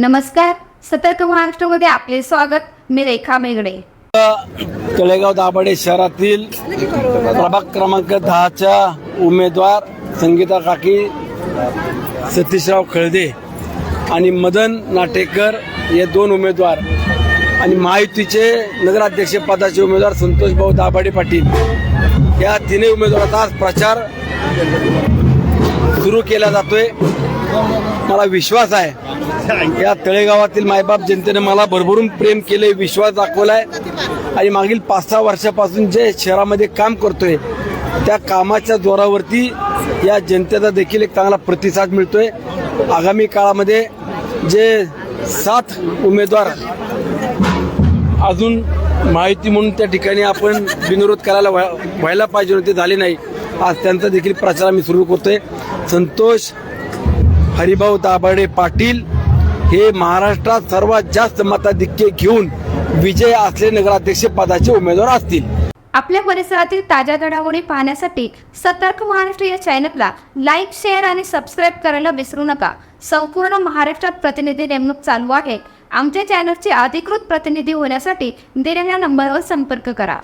नमस्कार. सतर्क महाराष्ट्रामध्ये आपले स्वागत. मी रेखा मेगडे तळेगाव दाभाडे शहरातील प्रभाग क्रमांक दहाच्या उमेदवार संगीता काकी सतीशराव खळदे आणि मदन नाटेकर हे दोन उमेदवार आणि महायुतीचे नगराध्यक्ष पदाचे उमेदवार संतोष भाऊ दाभाडे पाटील. या तिन्ही उमेदवाराचा आज प्रचार सुरू केला जातोय. मला विश्वास आहे. या तळेगावातील मायबाप जनतेने मला भरभरून प्रेम केले विश्वास दाखवलाय. आणि मागील पाच सहा वर्षापासून जे शहरामध्ये काम करतोय त्या कामाच्या जोरावरती या जनतेचा देखील एक चांगला प्रतिसाद मिळतोय. आगामी काळामध्ये जे सात उमेदवार अजून माहिती म्हणून त्या ठिकाणी आपण बिनविरोध करायला व्हाय- व्हायला पाहिजे होते झाले नाही. आज त्यांचा देखील प्रचार आम्ही सुरू करतोय. संतोष हरिभाऊ दाभाडे पाटील हे महाराष्ट्रात सर्वात जास्त मताधिक्य घेऊन विजय असले नगराध्यक्ष पदाचे उमेदवार असतील. आपल्या परिसरातील ताज्या घडामोडी पाहण्यासाठी सतर्क महाराष्ट्र या चॅनलला लाईक शेअर आणि सबस्क्राईब करायला विसरू नका. संपूर्ण महाराष्ट्रात प्रतिनिधी नेमणूक चालू आहे. आमच्या चॅनलचे अधिकृत प्रतिनिधी होण्यासाठी दिलेल्या नंबरवर संपर्क करा.